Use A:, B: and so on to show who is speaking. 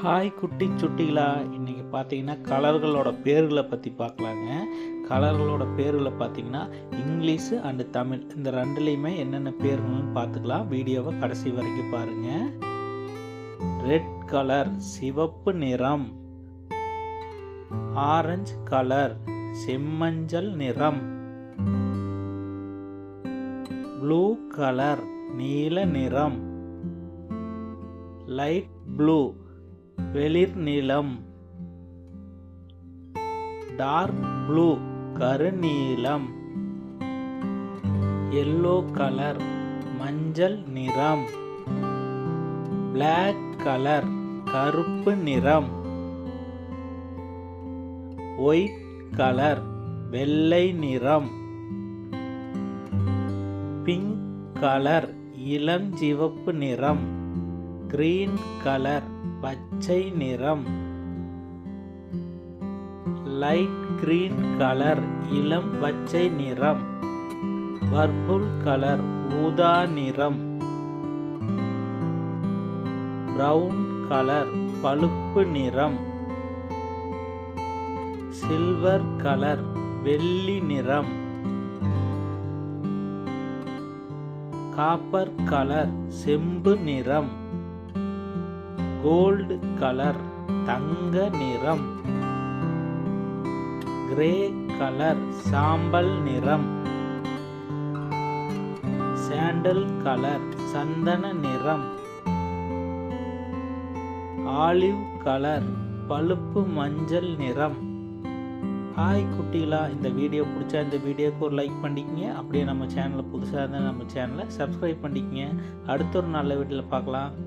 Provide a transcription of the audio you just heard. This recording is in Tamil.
A: ஹாய் குட்டி சுட்டிகளா இன்றைக்கி பார்த்தீங்கன்னா கலர்களோட பேர்களை பற்றி பார்க்கலாங்க. கலர்களோட பேர்களை பார்த்தீங்கன்னா இங்கிலீஷு அண்டு தமிழ். இந்த ரெண்டுலேயுமே என்னென்ன பேர்கள்னு பார்த்துக்கலாம். வீடியோவை கடைசி வரைக்கும் பாருங்கள் ரெட் கலர் சிவப்பு நிறம். ஆரஞ்சு கலர் செம்மஞ்சள் நிறம். ப்ளூ கலர் நீல நிறம். Light blue. வெளிர் நீளம் டார்க் ப்ளூ கருநீலம். எல்லோ கலர் மஞ்சள் நிறம். பிளாக் கலர் கருப்பு நிறம். ஒயிட் கலர் வெள்ளை நிறம். பிங்க் கலர் இளஞ்சிவப்பு நிறம். கிரீன் கலர் பச்சை நிறம். லைட் கிரீன் கலர் இளம் பச்சை நிறம். பர்புல் கலர் ஊதா நிறம். பிரவுன் கலர் பழுப்பு நிறம். சில்வர் கலர் வெள்ளி நிறம். காப்பர் கலர் செம்பு நிறம். கோல்டு கலர் தங்க நிறம். கிரே கலர் சாம்பல் நிறம். சாண்டல் கலர் சந்தன நிறம். ஆலிவ் கலர் பழுப்பு மஞ்சள் நிறம். ஹாய் குட்டிகளா இந்த வீடியோ பிடிச்சா இந்த வீடியோக்கு ஒரு லைக் பண்ணிக்கங்க. அப்படியே நம்ம சேனலை புதுசாக இருந்தால் நம்ம சேனலை சப்ஸ்கிரைப் பண்ணிக்கங்க. அடுத்த ஒரு நல்ல வீட்டில் பார்க்கலாம்.